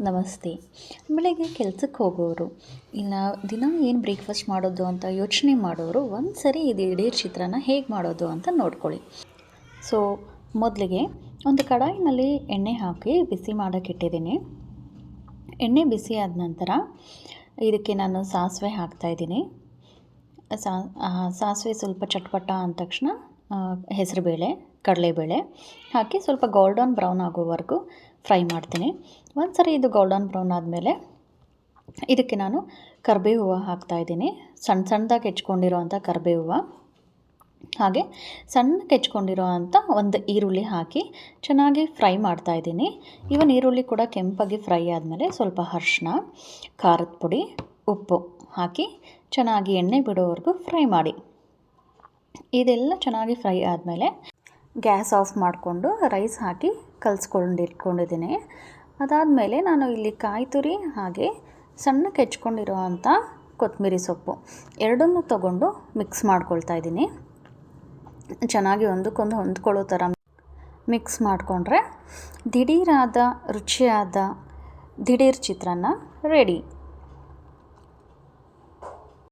ನಮಸ್ತೆ. ಬೆಳಗ್ಗೆ ಕೆಲಸಕ್ಕೆ ಹೋಗೋರು, ಇಲ್ಲ ದಿನ ಏನು ಬ್ರೇಕ್ಫಾಸ್ಟ್ ಮಾಡೋದು ಅಂತ ಯೋಚನೆ ಮಾಡೋರು ಒಂದು ಸರಿ ಇದು ಇಡೀ ಚಿತ್ರಾನ್ನ ಹೇಗೆ ಮಾಡೋದು ಅಂತ ನೋಡ್ಕೊಳ್ಳಿ. ಸೊ ಮೊದಲಿಗೆ ಒಂದು ಕಡಾಯಿನಲ್ಲಿ ಎಣ್ಣೆ ಹಾಕಿ ಬಿಸಿ ಮಾಡೋಕ್ಕಿಟ್ಟಿದ್ದೀನಿ ಎಣ್ಣೆ ಬಿಸಿ ಆದ ನಂತರ ಇದಕ್ಕೆ ನಾನು ಸಾಸಿವೆ ಹಾಕ್ತಾಯಿದ್ದೀನಿ ಸಾ ಸಾಸಿವೆ ಸ್ವಲ್ಪ ಚಟ್ಪಟ ಅಂದ ತಕ್ಷಣ ಹೆಸರುಬೇಳೆ, ಕಡಲೆಬೇಳೆ ಹಾಕಿ ಸ್ವಲ್ಪ ಗೋಲ್ಡನ್ ಬ್ರೌನ್ ಆಗೋವರೆಗೂ ಫ್ರೈ ಮಾಡ್ತೀನಿ. ಒಂದು ಸರಿ ಇದು ಗೋಲ್ಡನ್ ಬ್ರೌನ್ ಆದಮೇಲೆ ಇದಕ್ಕೆ ನಾನು ಕರ್ಬೇವು ಹೂವು ಹಾಕ್ತಾಯಿದ್ದೀನಿ ಸಣ್ಣ ಸಣ್ಣದಾಗಿ ಹೆಚ್ಕೊಂಡಿರೋ ಅಂಥ ಹೂವು ಹಾಗೆ ಸಣ್ಣ ಕೆಚ್ಕೊಂಡಿರೋ ಅಂಥ ಒಂದು ಈರುಳ್ಳಿ ಹಾಕಿ ಚೆನ್ನಾಗಿ ಫ್ರೈ ಮಾಡ್ತಾಯಿದ್ದೀನಿ ಇವನ್ ಈರುಳ್ಳಿ ಕೂಡ ಕೆಂಪಾಗಿ ಫ್ರೈ ಆದಮೇಲೆ ಸ್ವಲ್ಪ ಅರ್ಶಿನ ಖಾರದ ಪುಡಿ, ಉಪ್ಪು ಹಾಕಿ ಚೆನ್ನಾಗಿ ಎಣ್ಣೆ ಬಿಡೋವರೆಗೂ ಫ್ರೈ ಮಾಡಿ. ಇದೆಲ್ಲ ಚೆನ್ನಾಗಿ ಫ್ರೈ ಆದಮೇಲೆ ಗ್ಯಾಸ್ ಆಫ್ ಮಾಡಿಕೊಂಡು ರೈಸ್ ಹಾಕಿ ಕಲಿಸ್ಕೊಂಡು ಇಟ್ಕೊಂಡಿದ್ದೀನಿ ಅದಾದಮೇಲೆ ನಾನು ಇಲ್ಲಿ ಕಾಯಿ ತುರಿ ಹಾಗೆ ಸಣ್ಣಕ್ಕೆ ಹೆಚ್ಕೊಂಡಿರೋ ಅಂಥ ಕೊತ್ತಂಬರಿ ಸೊಪ್ಪು ಎರಡನ್ನೂ ತಗೊಂಡು ಮಿಕ್ಸ್ ಮಾಡ್ಕೊಳ್ತಾ ಇದ್ದೀನಿ. ಚೆನ್ನಾಗಿ ಒಂದಕ್ಕೊಂದು ಹೊಂದ್ಕೊಳ್ಳೋ ಥರ ಮಿಕ್ಸ್ ಮಾಡಿಕೊಂಡ್ರೆ ದಿಢೀರಾದ ರುಚಿಯಾದ ದಿಢೀರ್ ಚಿತ್ರಾನ್ನ ರೆಡಿ.